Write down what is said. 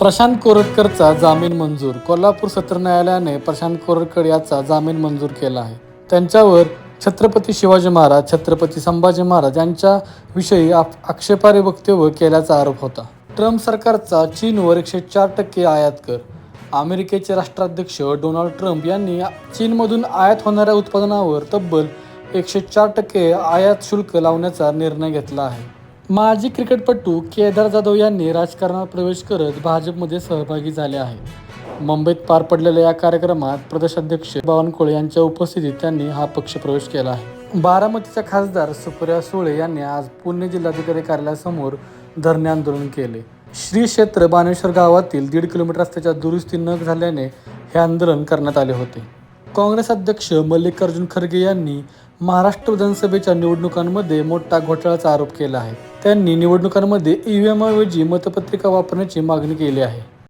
प्रशांत कोरटकरचा जामीन मंजूर. कोल्हापूर सत्र न्यायालयाने प्रशांत कोरटकर याचा जामीन मंजूर केला आहे. त्यांच्यावर छत्रपती शिवाजी महाराज छत्रपती संभाजी महाराज यांच्या विषयी आप- आक्षेपार्ह वक्तव्य केल्याचा आरोप होता. ट्रम्प सरकारचा चीनवर एकशे चार टक्के आयात कर. अमेरिकेचे राष्ट्राध्यक्ष डोनाल्ड ट्रम्प यांनी चीनमधून आयात होणाऱ्या उत्पादनावर तब्बल एकशे चार टक्के आयात शुल्क लावण्याचा निर्णय घेतला आहे. माजी क्रिकेटपटू केदार जाधव यांनी राजकारणात प्रवेश करत भाजपमध्ये सहभागी झाले आहे. मुंबईत पार पडलेल्या या कार्यक्रमात प्रदेशाध्यक्ष बावनकुळे यांच्या उपस्थितीत त्यांनी हा पक्ष प्रवेश केला आहे. बारामतीच्या खासदार सुप्रिया सुळे यांनी आज पुणे जिल्हाधिकारी कार्यालयासमोर धरणे आंदोलन केले. श्री क्षेत्र बानेश्वर गावातील दीड किलोमीटर रस्त्याच्या दुरुस्ती न झाल्याने हे आंदोलन करण्यात आले होते. काँग्रेस अध्यक्ष मल्लिकार्जुन खरगे यांनी महाराष्ट्र विधानसभेच्या निवडणुकांमध्ये मोठा घोटाळ्याचा आरोप केला आहे. त्यांनी निवडणुकांमध्ये ई व्ही ऐवजी मतपत्रिका वापरण्याची मागणी केली आहे.